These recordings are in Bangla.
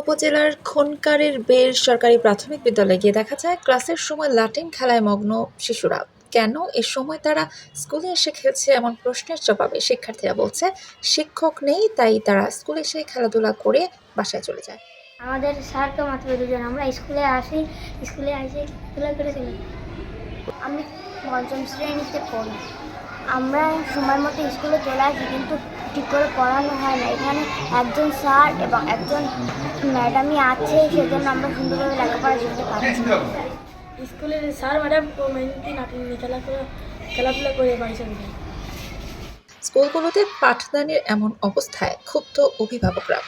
উপজেলার খনকারের বের সরকারি প্রাথমিক বিদ্যালয়ে গিয়ে দেখা যায়, ক্লাসের সময় লাটিন খেলায় মগ্ন শিশুরা। কেন এ সময় তারা স্কুলে এসে খেলছে এমন প্রশ্নের জবাবে শিক্ষার্থীরা বলছে, শিক্ষক নেই, তাই তারা স্কুলে এসে খেলাধুলা করে বাসায় চলে যায়। আমাদের স্যার তো মাত্র দুজন আমরা স্কুলে আসি স্কুলে আসি খেলা করে চলে। আমি পঞ্চম শ্রেণীতে পড়ি। আমরা সময় মতো স্কুলে চলে আসি, কিন্তু ঠিক করে পড়ানো হয় না। এখানে একজন স্যার এবং একজন ম্যাডামই আছে সেজন্য আমরা সুন্দরভাবে লেখাপড়া শিখতে পারছি। স্কুলের স্যার ম্যাডাম ও মেনটি নাটিন খেলাধুলা খেলাধুলা করে বাড়ি চলে স্কুলগুলোতে পাঠদানের এমন অবস্থায় ক্ষুব্ধ অভিভাবকরা।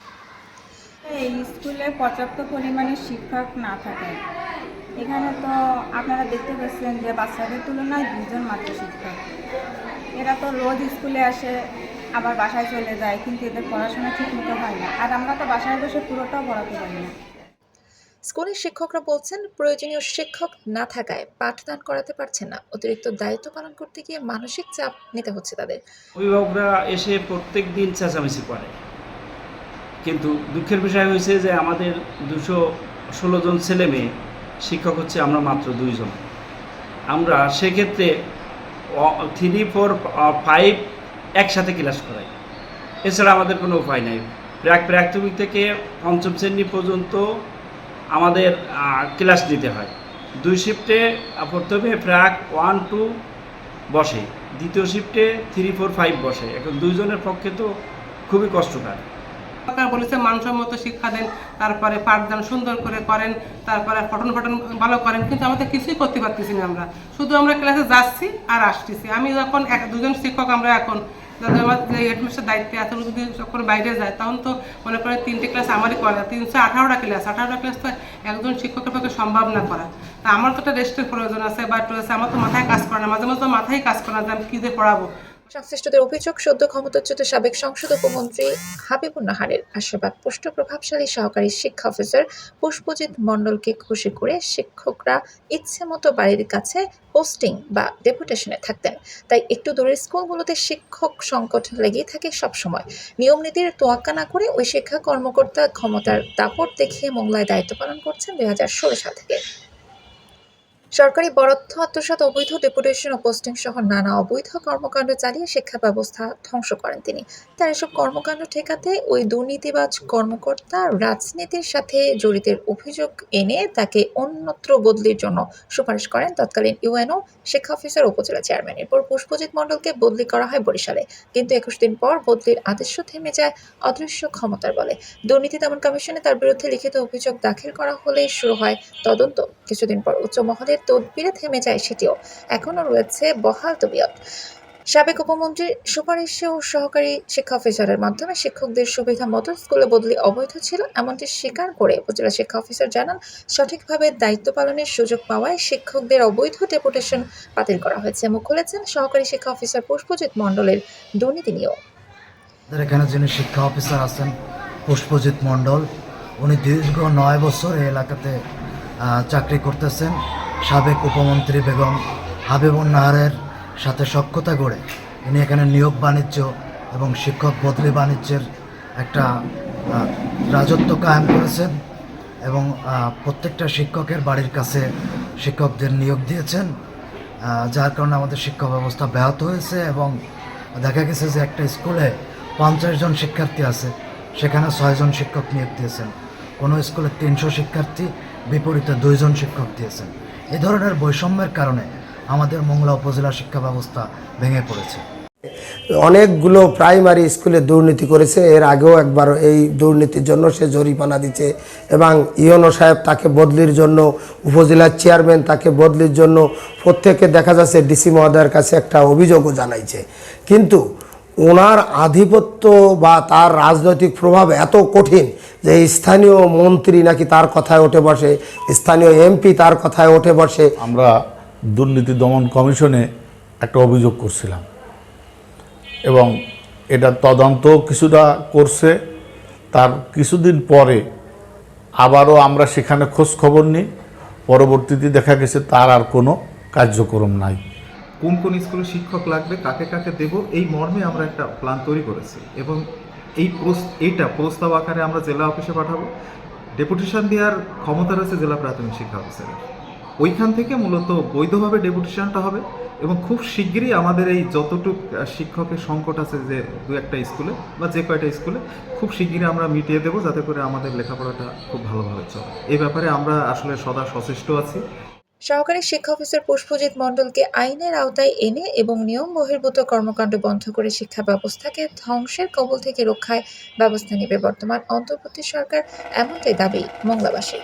এই স্কুলে পর্যাপ্ত পরিমাণে শিক্ষক না থাকে। এখানে তো আপনারা দেখতে পাচ্ছেন যে বাচ্চাদের তুলনায় দুজন মাত্র শিক্ষক। এরা তো রোজ স্কুলে আসে আবার বাসায় চলে যায় কিন্তু এদের পড়াশোনা ঠিক মতো হয় না। আর আমরা তো বাসায় বসে পুরোটাও পড়াতে পারি না। স্কুলের শিক্ষকরা বলছেন প্রয়োজনীয় শিক্ষক না থাকায় পাঠদান করাতে পারছেন না। অতিরিক্ত দায়িত্ব পালন করতে গিয়ে মানসিক চাপ নিতে হচ্ছে তাদের। অভিভাবকরা এসে প্রত্যেক দিন চেঁচামেচি করে। কিন্তু দুঃখের বিষয় হয়েছে যে আমাদের দুশো ষোলো জন ছেলে মেয়ে শিক্ষক হচ্ছে আমরা মাত্র দুইজন। আমরা সেক্ষেত্রে থ্রি ফোর ফাইভ একসাথে ক্লাস করাই। এছাড়া আমাদের কোনো উপায় নাই। প্রাক প্রাথমিক থেকে পঞ্চম শ্রেণি পর্যন্ত আমাদের ক্লাস দিতে হয়। দুই শিফটে প্রথমে প্রাক ওয়ান, টু বসে। দ্বিতীয় শিফটে থ্রি, ফোর, ফাইভ বসে। এখন দুইজনের পক্ষে তো খুবই কষ্টকর। সরকার বলেছে মানসম্মত শিক্ষা দেন, তারপরে পাঠদান সুন্দর করে করেন, তারপরে পঠন পাঠন ভালো করেন, কিন্তু আমাদের কিছুই করতে পারতেছি না আমরা। শুধু আমরা ক্লাসে যাচ্ছি আর আসতেছি। আমি যখন এক, দুজন শিক্ষক, আমরা এখন যাদের আমার হেডমাস্টার দায়িত্বে এত যদি যখন বাইরে যায়, তখন তো মনে করে তিনটে ক্লাস আমারই করা। তিনশো আঠারোটা ক্লাস আঠারোটা ক্লাস তো একজন শিক্ষকের পক্ষে সম্ভব না করা। তা আমার তো একটা রেস্টের প্রয়োজন আছে বা আছে আমার তো মাথায় কাজ করে না, মাঝে মাঝে মাথায় কাজ করে না যে আমি কী দিয়ে পড়াবো। সংশ্লিষ্টদের অভিযোগ সদ্য ক্ষমতাচ্যুত সাবেক সংসদ উপমন্ত্রী হাবিবুর নাহারের আশীর্বাদ পুষ্ট প্রভাবশালী সহকারী শিক্ষা অফিসার পুষ্পজিৎ মণ্ডলকে খুশি করে শিক্ষকরা ইচ্ছে মতো বাড়ির কাছে পোস্টিং বা ডেপুটেশনে থাকতেন। তাই একটু দূরের স্কুলগুলোতে শিক্ষক সংকট লেগেই থাকে সবসময়। নিয়ম নীতির তোয়াক্কা না করে ওই শিক্ষা কর্মকর্তা ক্ষমতার দাপট দেখিয়ে মোংলায় দায়িত্ব পালন করছেন দুই হাজার ষোলো সাল থেকে। সরকারি বরাদ্দ, আত্মসাৎ অবৈধ ডেপুটেশন ও পোস্টিং সহ নানা অবৈধ কর্মকাণ্ড চালিয়ে শিক্ষা ব্যবস্থা ধ্বংস করেন তিনি। তার এসব কর্মকাণ্ড ঠেকাতে ওই দুর্নীতিবাজ কর্মকর্তা রাজনীতির সাথে জড়িতের অভিযোগ এনে তাকে অন্যত্র বদলির জন্য সুপারিশ করেন। তৎকালীন ইউএনও শিক্ষা অফিসার উপজেলা চেয়ারম্যান। এরপর পুষ্পজিৎ মণ্ডলকে বদলি করা হয় বরিশালে। কিন্তু একুশ দিন পর বদলির আদেশও থেমে যায় অদৃশ্য ক্ষমতার বলে। দুর্নীতি দমন কমিশনে তার বিরুদ্ধে লিখিত অভিযোগ দাখিল করা হলে শুরু হয় তদন্ত। কিছুদিন পর উচ্চ মহলের তদবিরে থেমে যায় সেটিও। এখনও রয়েছে বহাল তবিয়ত। সাবেক উপমন্ত্রীর সুপারিশে ও সহকারী শিক্ষা অফিসারের মাধ্যমে শিক্ষকদের সুবিধা মতো স্কুলে বদলি অবৈধ ছিল, এমনটি স্বীকার করে উপজেলা শিক্ষা অফিসার জানান, সঠিকভাবে দায়িত্ব পালনের সুযোগ পাওয়ায় শিক্ষকদের অবৈধ ডেপুটেশন বাতিল করা হয়েছে। মুখ খুলেছেন সহকারী শিক্ষা অফিসার পুষ্পজিৎ মণ্ডলের দুর্নীতি নিয়েও। এখানে যিনি শিক্ষা অফিসার আছেন পুষ্পজিৎ মণ্ডল, উনি দীর্ঘ নয় বছর এই এলাকাতে চাকরি করতেছেন। সাবেক উপমন্ত্রী বেগম হাবিবুর নাহারের সাথে সক্ষতা গড়ে ইনি এখানে নিয়োগ বাণিজ্য এবং শিক্ষক বদলি বাণিজ্যের একটা রাজত্ব কায়েম করেছেন এবং প্রত্যেকটা শিক্ষকের বাড়ির কাছে শিক্ষকদের নিয়োগ দিয়েছেন যার কারণে আমাদের শিক্ষা ব্যবস্থা ব্যাহত হয়েছে এবং দেখা গেছে যে একটা স্কুলে পঞ্চাশ জন শিক্ষার্থী আছে, সেখানে ছয়জন শিক্ষক নিয়োগ দিয়েছেন। কোনো স্কুলে তিনশো শিক্ষার্থী, বিপরীতে দুইজন শিক্ষক দিয়েছেন। এই ধরনের বৈষম্যের কারণে আমাদের মোংলা উপজেলা শিক্ষা ব্যবস্থা ভেঙে পড়েছে। অনেকগুলো প্রাইমারি স্কুলে দুর্নীতি করেছে, এর আগেও একবার এই দুর্নীতির জন্য সে জরিমানা দিচ্ছে এবং ইয়নো সাহেব তাকে বদলির জন্য উপজেলার চেয়ারম্যান তাকে বদলির জন্য প্রত্যেকে দেখা যাচ্ছে ডিসি মহোদয়ের কাছে একটা অভিযোগও জানাইছে। কিন্তু ওনার আধিপত্য বা তার রাজনৈতিক প্রভাব এত কঠিন যে স্থানীয় মন্ত্রী নাকি তার কথায় উঠে বসে স্থানীয় এমপি তার কথায় উঠে বসে। আমরা দুর্নীতি দমন কমিশনে একটা অভিযোগ করছিলাম। এবং এটা তদন্ত কিছুটা করছে। তার কিছুদিন পরে আবারও আমরা সেখানে খোঁজ খবর নিই। পরবর্তীতে দেখা গেছে তার আর কোনো কার্যক্রম নাই। কোন কোন স্কুলে শিক্ষক লাগবে কাকে কাকে দেব এই মর্মে আমরা একটা প্ল্যান তৈরি করেছি। এবং এই এইটা প্রস্তাব আকারে আমরা জেলা অফিসে পাঠাবো। ডেপুটেশন দেওয়ার ক্ষমতা রয়েছে জেলা প্রাথমিক শিক্ষা অফিসারের। ওইখান থেকে মূলত বৈধভাবে ডেপুটেশনটা হবে এবং খুব শিগগিরই আমাদের এই যতটুক শিক্ষকের সংকট আছে যে দু একটা স্কুলে বা যে কয়টা স্কুলে, খুব শিগগিরই আমরা মিটিয়ে দেবো যাতে করে আমাদের লেখাপড়াটা খুব ভালোভাবে চলে। এই ব্যাপারে আমরা আসলে সদা সচেষ্ট আছি। সহকারী শিক্ষা অফিসার পুষ্পজিৎ মণ্ডলকে আইনের আওতায় এনে এবং নিয়ম বহির্ভূত কর্মকাণ্ড বন্ধ করে শিক্ষা ব্যবস্থাকে ধ্বংসের কবল থেকে রক্ষায় ব্যবস্থা নেবে বর্তমান অন্তর্বর্তী সরকার, এমনটাই দাবি মংলাবাসী